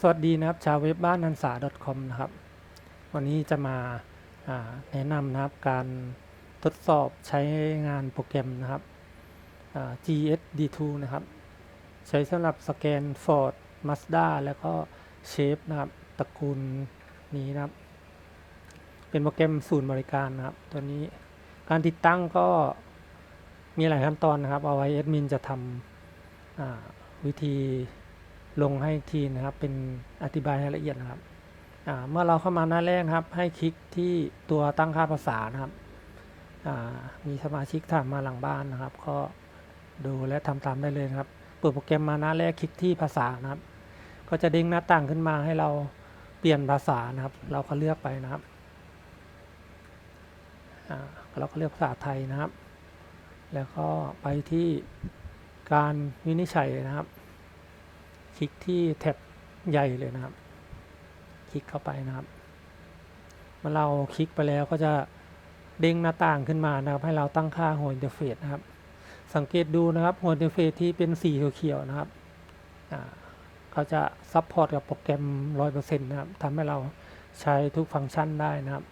สวัสดีนะครับชาวเว็บบ้านนันสา .com นะครับ วันนี้จะมาแนะนำนะครับการทดสอบใช้งานโปรแกรมนะครับ GSD2 นะครับ ใช้สำหรับสแกน Ford Mazda แล้วก็เชฟนะครับตระกูลนี้นะครับ เป็นโปรแกรมศูนย์บริการนะครับ ตัวนี้การติดตั้งก็มีหลายขั้นตอนนะครับ เอาไว้แอดมินจะทำวิธี ลงให้ทีนะครับ เป็นอธิบายให้ละเอียดนะครับเมื่อเราเข้ามาหน้าแรกครับ ให้คลิกที่ตัวตั้งค่าภาษานะครับมีสมาชิกถามมาหลังบ้านนะครับ ก็ดูและทำตามได้เลยนะครับ เปิดโปรแกรมมาหน้าแรกคลิกที่ภาษานะครับ ก็จะเด้งหน้าต่างขึ้นมาให้เราเปลี่ยนภาษานะครับ เราก็เลือกไปนะครับอ่าเราก็เลือกภาษาไทยนะครับ แล้วก็ไปที่การวินิจฉัยนะครับ คลิกที่แท็บใหญ่เลยนะครับ คลิกเข้าไปนะครับเมื่อเราคลิกไปแล้วก็จะเด้งหน้าต่างขึ้นมานะครับ ให้เราตั้งค่าหัวอินเทอร์เฟซนะครับ สังเกตดูนะครับหัวอินเทอร์เฟซที่เป็นสีเขียวๆนะครับเขาจะซัพพอร์ตกับโปรแกรม 100%นะครับทำให้เราใช้ทุกฟังก์ชันได้นะครับ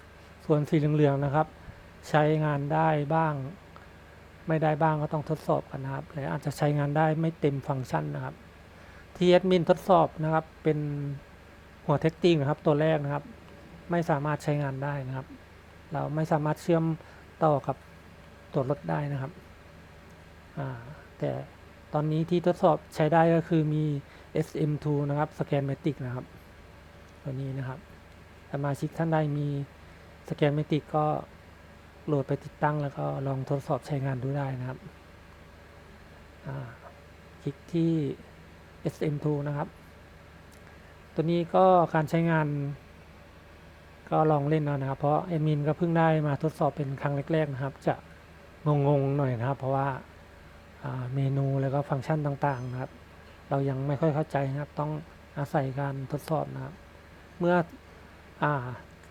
ส่วนสีเหลืองๆนะครับ ใช้งานได้บ้าง ไม่ได้บ้างก็ต้องทดสอบกันนะครับและอาจจะใช้งานได้ไม่เต็มฟังก์ชันนะครับ ที่แอดมินทดสอบนะครับ เป็นหัวเทคติ้งนะครับ ตัวแรกนะครับ ไม่สามารถใช้งานได้นะครับ เราไม่สามารถเชื่อมต่อกับตัวรถได้นะครับแต่ตอนนี้ที่ทดสอบใช้ได้ก็คือมี SM2 นะครับ สแกนเมติกนะครับ ตัวนี้นะครับสมาชิกท่านใดมีสแกนเมติกก็โหลดไปติดตั้งแล้วก็ลองทดสอบใช้งานดูได้นะครับ คลิกที่ SM2 นะครับ ตัวนี้ก็การใช้งาน ก็ลองเล่นเอานะครับ เพราะแอดมินก็เพิ่งได้มาทดสอบเป็นครั้งแรก ๆ นะครับ จะงงๆหน่อยนะครับ เพราะว่าเมนูแล้วก็ฟังก์ชันต่างๆนะครับ เรายังไม่ค่อยเข้าใจนะครับ ต้องอาศัยการทดสอบนะครับ เมื่ออ่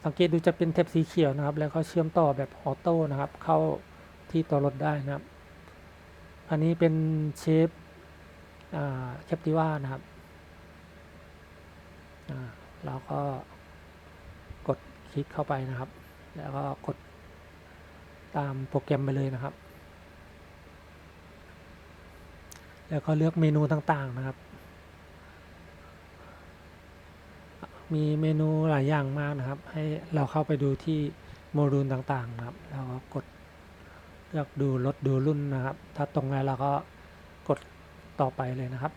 สังเกตดูจะเป็นเทปสีเขียวนะครับ แล้วก็เชื่อมต่อแบบออโต้นะครับ เข้าที่ตัวรถได้นะครับ อันนี้เป็นเชฟ แคปติว่านะครับเราก็กดคลิกเข้าไปนะครับ แล้วก็กดตามโปรแกรมไปเลยนะครับ แล้วก็เลือกเมนูต่างๆนะครับ มีเมนูหลายอย่างมากนะครับ ให้เราเข้าไปดูที่โมดูลต่างๆนะครับแล้วก็กดเลือกดูรถดูรุ่นนะครับ ถ้าตรงไหนเราก็กด ต่อไปเลยนะครับ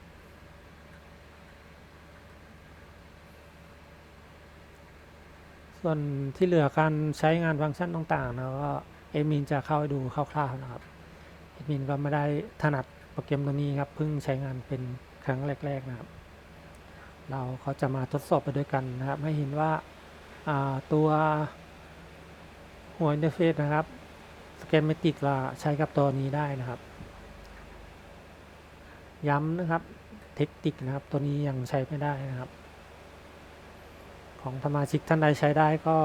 ส่วนที่เหลือการใช้งานฟังก์ชันต่างๆนะก็เอมินจะเข้าไปดูคร่าวๆนะครับเอมินก็ไม่ได้ถนัดโปรแกรมตัวนี้ครับเพิ่งใช้งานเป็นครั้งแรก ๆนะครับ เราเขาจะมาทดสอบไปด้วยกันนะครับให้เห็นว่าาตัวหัวอินเทอร์เฟซนะครับสแกนเมติกเราใช้กับตัวนี้ได้นะครับ ย้ำนะครับ เทคนิคนะครับ ตัวนี้ยังใช้ไม่ได้นะครับ ของสมาชิกท่านใดใช้ได้ก็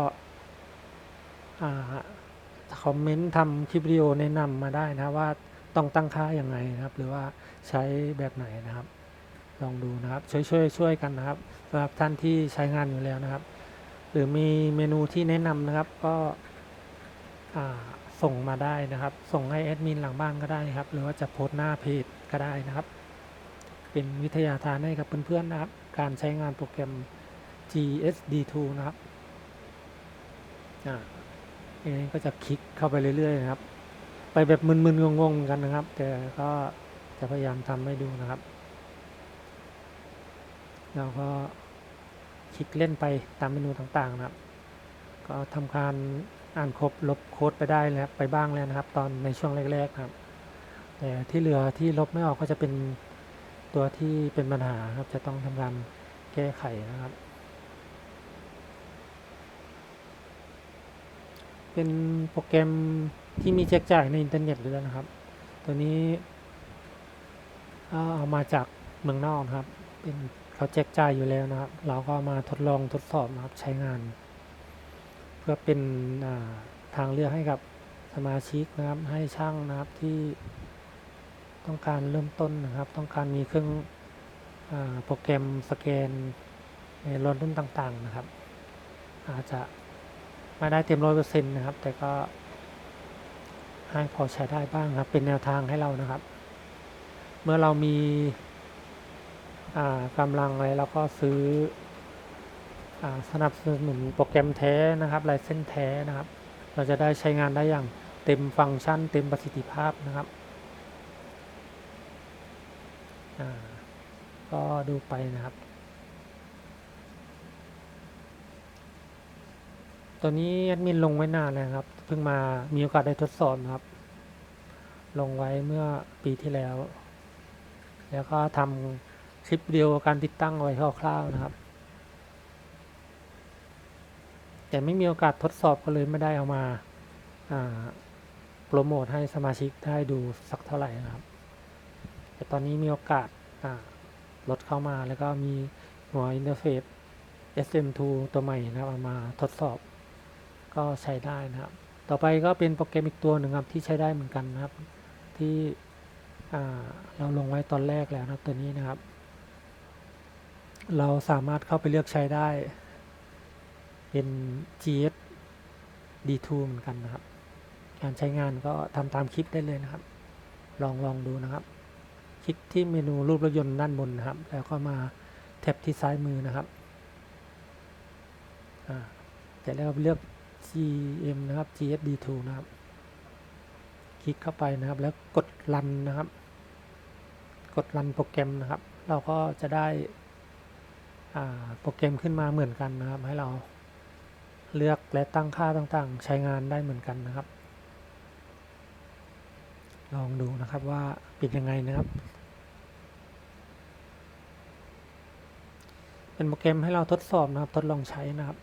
คอมเมนต์ทำคลิปวิดีโอแนะนำมาได้นะว่าต้องตั้งค่าอย่างไรนะครับ หรือว่าใช้แบบไหนนะครับ ลองดูนะครับ ช่วยช่วยช่วยกันนะครับสำหรับท่านที่ใช้งานอยู่แล้วนะครับ หรือมีเมนูที่แนะนำนะครับก็ส่งมาได้นะครับ ส่งให้แอดมินหลังบ้านก็ได้ครับ หรือว่าจะโพสต์หน้าเพจก็ได้นะครับ เป็นวิทยาทานให้กับเพื่อนๆนะครับ การใช้งานโปรแกรม GSD2 นะครับอ่าอันนี้ก็จะคลิกเข้าไปเรื่อยๆนะครับ ไปแบบมึนๆงงๆกันนะครับ แต่ก็จะพยายามทำให้ดูนะครับเราก็คลิกเล่นไปตามเมนูต่างๆนะครับ ก็ทำการอ่านครบลบโค้ดไปได้แล้วไปบ้างแล้วนะครับ ตอนในช่วงแรกๆนะครับแต่ที่เหลือที่ลบไม่ออกก็จะเป็น ตัวที่เป็นปัญหาครับจะต้องทำการแก้ไขนะครับ เป็นโปรแกรมที่มีแจกจ่ายในอินเทอร์เน็ตเลยนะครับ ตัวนี้เอามาจากเมืองนอกนะครับ เป็นเขาแจกจ่ายอยู่แล้วนะครับ เราก็มาทดลองทดสอบนะครับใช้งาน เพื่อเป็นทางเลือกให้กับสมาชิกนะครับ ให้ช่างนะครับที่ ต้องการเริ่มต้นนะครับ ต้องการมีเครื่องอโปรแกรมสแกนในรถรุ่นต่างๆนะครับ อาจจะไม่ได้เต็มร้อยเปอร์เซ็นต์นะครับ แต่ก็ให้พอใช้ได้บ้างครับ เป็นแนวทางให้เรานะครับ เมื่อเรามีกำลังอะไรเราก็ซื้ออสนับสนุนโปรแกรมแท้นะครับลายเส้นแท้นะครับ เราจะได้ใช้งานได้อย่างเต็มฟังก์ชัน เต็มประสิทธิภาพนะครับ ก็ดูไปนะครับตัวนี้แอดมินลงไว้นานแล้วนะครับ เพิ่งมามีโอกาสได้ทดสอบนะครับ ลงไว้เมื่อปีที่แล้ว แล้วก็ทำคลิปวิดีโอการติดตั้งไว้คร่าวๆนะครับ แต่ไม่มีโอกาสทดสอบก็เลยไม่ได้เอามาโปรโมทให้สมาชิกได้ดูสักเท่าไหร่นะครับ แต่ตอนนี้มีโอกาสอ่ารถเข้ามาแล้วก็มีหัวอินเทอร์เฟซ SM2 ตัวใหม่นะครับมาทดสอบ ก็ใช้ได้นะครับ ต่อไปก็เป็นโปรแกรมอีกตัวหนึ่งครับที่ใช้ได้เหมือนกันนะครับ ที่เราลงไว้ตอนแรกแล้วนะตัวนี้นะครับ เราสามารถเข้าไปเลือกใช้ได้เป็น GS D2 เหมือนกันนะครับ การใช้งานก็ทำตามคลิปได้เลยนะครับ ลองลองดูนะครับ คลิกที่เมนูรูปรถยนต์ด้านบนนะครับ แล้วก็มาแท็บที่ซ้ายมือนะครับเสร็จแล้วก็เลือก GM นะครับ GSD2 นะครับ คลิกเข้าไปนะครับ แล้วกดรันนะครับ กดรันโปรแกรมนะครับ เราก็จะได้โปรแกรมขึ้นมาเหมือนกันนะครับ ให้เราเลือกและตั้งค่าต่างๆ ใช้งานได้เหมือนกันนะครับ ลองดูนะครับว่าป็นยังไงนะครับ เป็นโปรแกรมให้เราทดสอบนะครับ ทดลองใช้นะครับ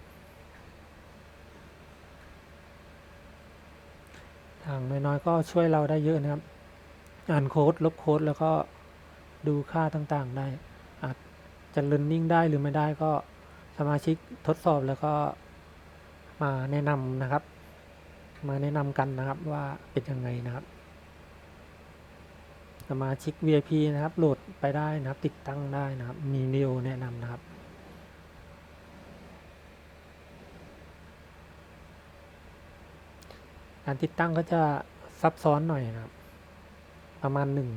ทางน้อยๆก็ช่วยเราได้เยอะนะครับ อ่านโค้ดลบโค้ดแล้วก็ดูค่าต่างๆได้ อาจจะ learning ได้หรือไม่ได้ก็สมาชิกทดสอบแล้วก็มาแนะนำนะครับ มาแนะนำกันนะครับว่าเป็นยังไงนะครับ สมาชิก VIP นะครับ โหลดไปได้นะครับ ติดตั้งได้นะครับ มีวิดีโอแนะนำนะครับการติดตั้งก็จะซับซ้อนหน่อยนะครับ ประมาณหนึ่ง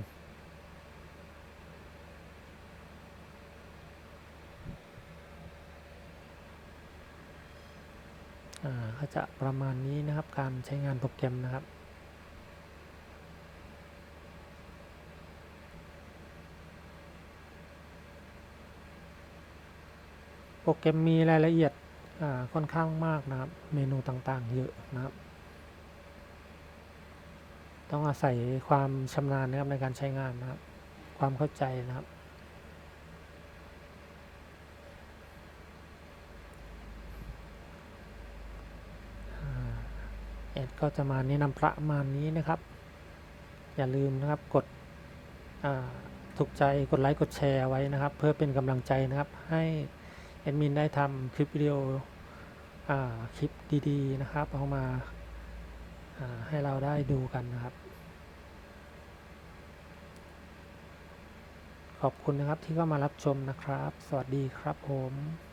อ่าก็จะประมาณนี้นะครับการใช้งานโปรแกรมนะครับ โปรแกรมมีรายละเอียดค่อนข้างมากนะครับ เมนูต่างๆ เยอะนะครับ ต้องอาศัยความชำนาญนะครับในการใช้งานนะครับ ความเข้าใจนะครับอ่าแอดก็จะมาแนะนำประมาณนี้นะครับ อย่าลืมนะครับกดถูกใจกดไลค์กดแชร์ไว้นะครับ เพื่อเป็นกำลังใจนะครับให้ แอดมินได้ทำคลิปวิดีโออคลิปดีๆนะครับเอามาอาให้เราได้ดูกันนะครับ ขอบคุณนะครับที่เข้ามารับชมนะครับ สวัสดีครับผม